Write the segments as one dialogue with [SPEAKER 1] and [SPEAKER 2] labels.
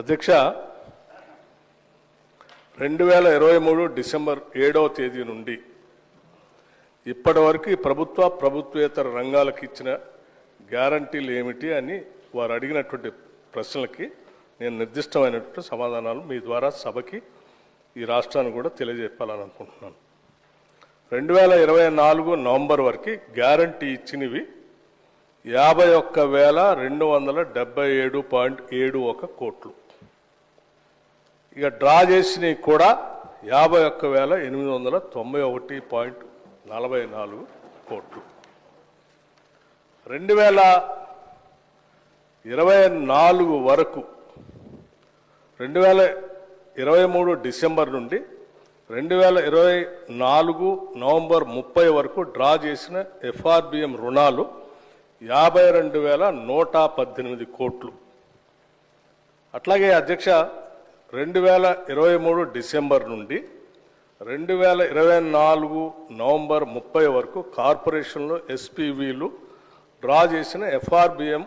[SPEAKER 1] అధ్యక్ష రెండు వేల ఇరవై మూడు డిసెంబర్ ఏడవ తేదీ నుండి ఇప్పటివరకు ప్రభుత్వ ప్రభుత్వేతర రంగాలకు ఇచ్చిన గ్యారంటీలు ఏమిటి అని వారు అడిగినటువంటి ప్రశ్నలకి నేను నిర్దిష్టమైనటువంటి సమాధానాలు మీ ద్వారా సభకి ఈ రాష్ట్రాన్ని కూడా తెలియజెప్పాలని అనుకుంటున్నాను. రెండు వేల ఇరవై నాలుగు నవంబర్ వరకు గ్యారంటీ ఇచ్చినవి యాభై ఒక్క వేల రెండు వందల డెబ్బై ఏడు పాయింట్ ఏడు ఒక కోట్లు. ఇక డ్రా చేసినవి కూడా యాభై ఒక్క వేల ఎనిమిది వందల తొంభై ఒకటి పాయింట్ నలభై నాలుగు కోట్లు. రెండు వేల ఇరవై నాలుగు వరకు రెండు వేల ఇరవై మూడు డిసెంబర్ నుండి రెండు వేల ఇరవై నాలుగు నవంబర్ ముప్పై వరకు డ్రా చేసిన ఎఫ్ఆర్బిఎం రుణాలు యాభై రెండు వేల నూట పద్దెనిమిది కోట్లు. అట్లాగే అధ్యక్ష రెండు వేల ఇరవై మూడు డిసెంబర్ నుండి రెండు వేల ఇరవై నాలుగు నవంబర్ ముప్పై వరకు కార్పొరేషన్లో ఎస్పీవీలు డ్రా చేసిన ఎఫ్ఆర్బిఎం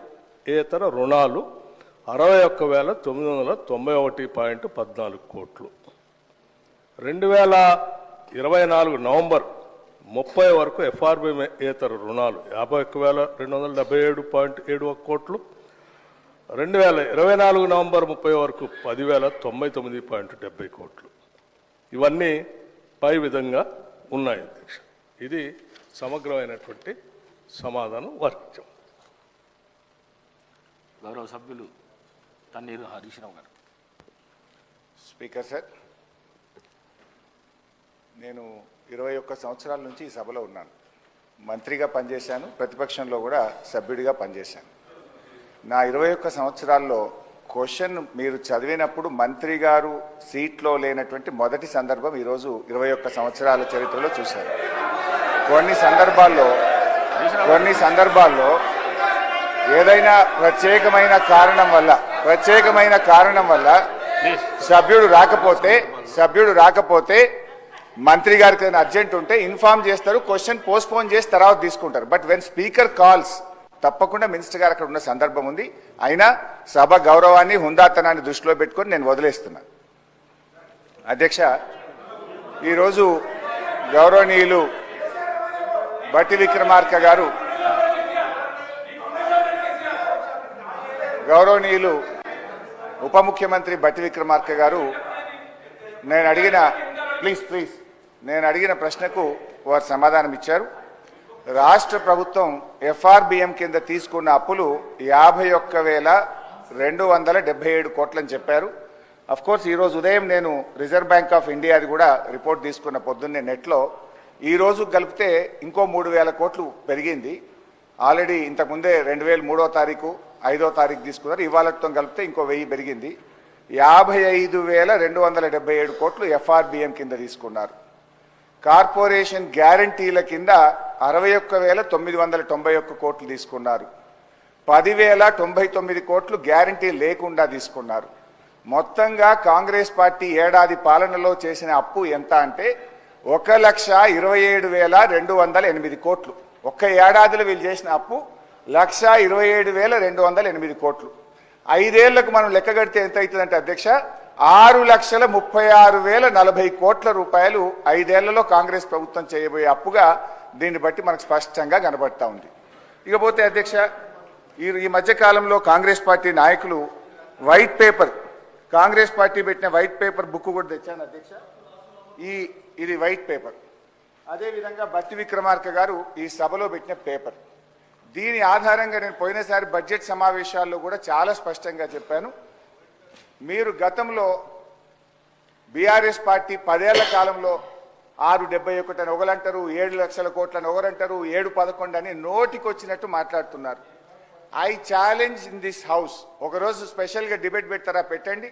[SPEAKER 1] ఏతర రుణాలు అరవై ఒక్క వేల తొమ్మిది వందల తొంభై ఒకటి పాయింట్ పద్నాలుగు కోట్లు. రెండు వేల ఇరవై నాలుగు నవంబర్ ముప్పై వరకు ఎఫ్ఆర్బిఎం ఏతర రుణాలు యాభై ఒక్క వేల రెండు వందల డెబ్బై ఏడు పాయింట్ ఏడు ఒక కోట్లు రెండు వేల ఇరవై నాలుగు నవంబర్ ముప్పై వరకు పదివేల తొంభై తొమ్మిది పాయింట్ డెబ్బై కోట్లు. ఇవన్నీ పై విధంగా ఉన్నాయి అధ్యక్ష. ఇది సమగ్రమైనటువంటి సమాధానం వర్తించాం
[SPEAKER 2] గౌరవ సభ్యులు తన్నీరు హరీష్ రావు గారు.
[SPEAKER 3] స్పీకర్ సార్ నేను ఇరవై ఒక్క సంవత్సరాల నుంచి ఈ సభలో ఉన్నాను. మంత్రిగా పనిచేశాను ప్రతిపక్షంలో కూడా సభ్యుడిగా పనిచేశాను. నా ఇరవై ఒక్క సంవత్సరాల్లో క్వశ్చన్ మీరు చదివినప్పుడు మంత్రి గారు సీట్లో లేనటువంటి మొదటి సందర్భం ఈరోజు ఇరవై ఒక్క సంవత్సరాల చరిత్రలో చూశారు. కొన్ని సందర్భాల్లో కొన్ని సందర్భాల్లో ఏదైనా ప్రత్యేకమైన కారణం వల్ల ప్రత్యేకమైన కారణం వల్ల సభ్యుడు రాకపోతే సభ్యుడు రాకపోతే మంత్రి గారికి అర్జెంట్ ఉంటే ఇన్ఫార్మ్ చేస్తారు క్వశ్చన్ పోస్ట్పోన్ చేసి తర్వాత తీసుకుంటారు. బట్ వెన్ స్పీకర్ కాల్స్ తప్పకుండా మినిస్టర్ గారు అక్కడ ఉన్న సందర్భం ఉంది. అయినా సభ గౌరవాన్ని హుందాతనాన్ని దృష్టిలో పెట్టుకొని నేను వదిలేస్తున్నా. అధ్యక్ష ఈరోజు గౌరవనీయులు బట్టి విక్రమార్క గారు గౌరవనీయులు ఉప ముఖ్యమంత్రి బట్టి విక్రమార్క గారు నేను అడిగిన ప్లీజ్ ప్లీజ్ నేను అడిగిన ప్రశ్నకు వారు సమాధానం ఇచ్చారు రాష్ట్ర ప్రభుత్వం ఎఫ్ఆర్బిఎం కింద తీసుకున్న అప్పులు యాభై ఒక్క వేల రెండు వందల డెబ్బై ఏడు కోట్లని చెప్పారు. అఫ్కోర్స్ ఈరోజు ఉదయం నేను రిజర్వ్ బ్యాంక్ ఆఫ్ ఇండియాది కూడా రిపోర్ట్ తీసుకున్న పొద్దున్నే నెట్లో ఈరోజు కలిపితే ఇంకో మూడు వేల కోట్లు పెరిగింది. ఆల్రెడీ ఇంతకుముందే రెండు వేల మూడో తారీఖు ఐదో తారీఖు తీసుకున్నారు. ఇవాళతో కలిపితే ఇంకో వెయ్యి పెరిగింది. యాభై ఐదు వేల రెండు వందల డెబ్బై ఏడు కోట్లు ఎఫ్ఆర్బిఎం కింద తీసుకున్నారు. కార్పొరేషన్ గ్యారంటీల కింద అరవై ఒక్క వేల తొమ్మిది వందల తొంభై ఒక్క కోట్లు తీసుకున్నారు. పదివేల తొంభై తొమ్మిది కోట్లు గ్యారంటీ లేకుండా తీసుకున్నారు. మొత్తంగా కాంగ్రెస్ పార్టీ ఏడాది పాలనలో చేసిన అప్పు ఎంత అంటే ఒక లక్ష ఇరవై ఏడు వేల రెండు వందల ఎనిమిది కోట్లు. ఒక్క ఏడాదిలో వీళ్ళు చేసిన అప్పు లక్ష ఇరవై ఏడు వేల రెండు వందల ఎనిమిది కోట్లు. ఐదేళ్ళకు మనం లెక్క కడితే ఎంత అవుతుందంటే అధ్యక్ష ఆరు లక్షల ముప్పై ఆరు వేల నలభై కోట్ల రూపాయలు ఐదేళ్ళలో కాంగ్రెస్ ప్రభుత్వం చేయబోయే అప్పుగా దీన్ని బట్టి మనకు స్పష్టంగా కనబడతా ఉంది. ఇకపోతే అధ్యక్ష ఈ ఈ మధ్యకాలంలో కాంగ్రెస్ పార్టీ నాయకులు వైట్ పేపర్ కాంగ్రెస్ పార్టీ పెట్టిన వైట్ పేపర్ బుక్ కూడా తెచ్చాను అధ్యక్ష. ఈ ఇది వైట్ పేపర్. అదేవిధంగా బట్టి విక్రమార్క గారు ఈ సభలో పెట్టిన పేపర్. దీని ఆధారంగా నేను పోయినసారి బడ్జెట్ సమావేశాల్లో కూడా చాలా స్పష్టంగా చెప్పాను. మీరు గతంలో బీఆర్ఎస్ పార్టీ పదేళ్ళ కాలంలో ఆరు డెబ్బై ఒకటి అని ఒకరంటారు ఏడు లక్షల కోట్లని ఒకరంటారు ఏడు పదకొండు అని నోటికి వచ్చినట్టు మాట్లాడుతున్నారు. I challenge in this house. ఒకరోజు స్పెషల్గా డిబేట్ పెడతారా పెట్టండి.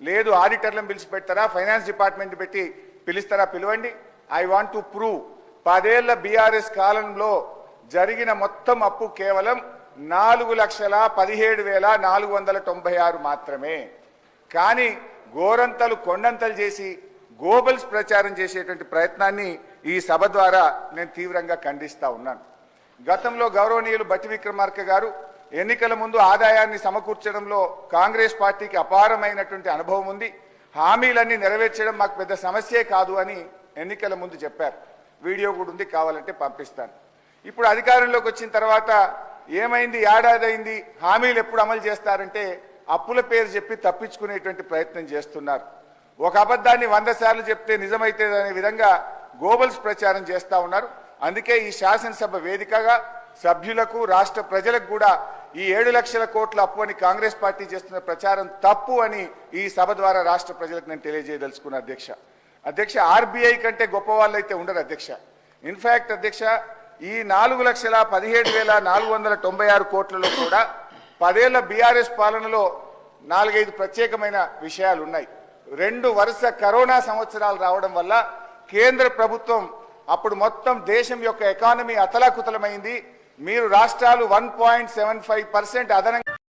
[SPEAKER 3] లేదు ఆడిటర్లను పిలిచి పెడతారా ఫైనాన్స్ డిపార్ట్మెంట్ పెట్టి పిలుస్తారా పిలవండి. I want to prove. పదేళ్ళ బీఆర్ఎస్ కాలంలో జరిగిన మొత్తం అప్పు కేవలం నాలుగు లక్షల పదిహేడు వేల నాలుగు వందల తొంభై ఆరు మాత్రమే. కానీ గోరంతలు కొండంతలు చేసి గోబల్స్ ప్రచారం చేసేటువంటి ప్రయత్నాన్ని ఈ సభ ద్వారా నేను తీవ్రంగా ఖండిస్తూ ఉన్నాను. గతంలో గౌరవనీయులు బట్టి విక్రమార్క గారు ఎన్నికల ముందు ఆదాయాన్ని సమకూర్చడంలో కాంగ్రెస్ పార్టీకి అపారమైనటువంటి అనుభవం ఉంది. హామీలన్నీ నెరవేర్చడం మాకు పెద్ద సమస్యే కాదు అని ఎన్నికల ముందు చెప్పారు. వీడియో కూడా ఉంది కావాలంటే పంపిస్తాను. ఇప్పుడు అధికారంలోకి వచ్చిన తర్వాత ఏమైంది ఏడాది అయింది హామీలు ఎప్పుడు అమలు చేస్తారంటే అప్పుల పేరు చెప్పి తప్పించుకునేటువంటి ప్రయత్నం చేస్తున్నారు. ఒక అబద్ధాన్ని వంద సార్లు చెప్తే నిజమైతే అనే విధంగా గోబల్స్ ప్రచారం చేస్తా ఉన్నారు. అందుకే ఈ శాసనసభ వేదికగా సభ్యులకు రాష్ట్ర ప్రజలకు కూడా ఈ ఏడు లక్షల కోట్ల అప్పు అని కాంగ్రెస్ పార్టీ చేస్తున్న ప్రచారం తప్పు అని ఈ సభ ద్వారా రాష్ట్ర ప్రజలకు నేను తెలియజేయదలుచుకున్న అధ్యక్ష. అధ్యక్ష ఆర్బీఐ కంటే గొప్ప వాళ్ళు అయితే ఉండరు అధ్యక్ష. ఇన్ఫాక్ట్ అధ్యక్ష ఈ నాలుగు లక్షల పదిహేడు వేల నాలుగు వందల తొంభై ఆరు కోట్లలో కూడా పదేళ్ళ బీఆర్ఎస్ పాలనలో నాలుగైదు ప్రత్యేకమైన విషయాలు ఉన్నాయి రెండు వరుస కరోనా సంవత్సరాలు రావడం వల్ల కేంద్ర ప్రభుత్వం అప్పుడు మొత్తం దేశం యొక్క ఎకానమీ అతలాకుతలమైంది. మీరు రాష్ట్రాలు one point seven five percent అదనంగా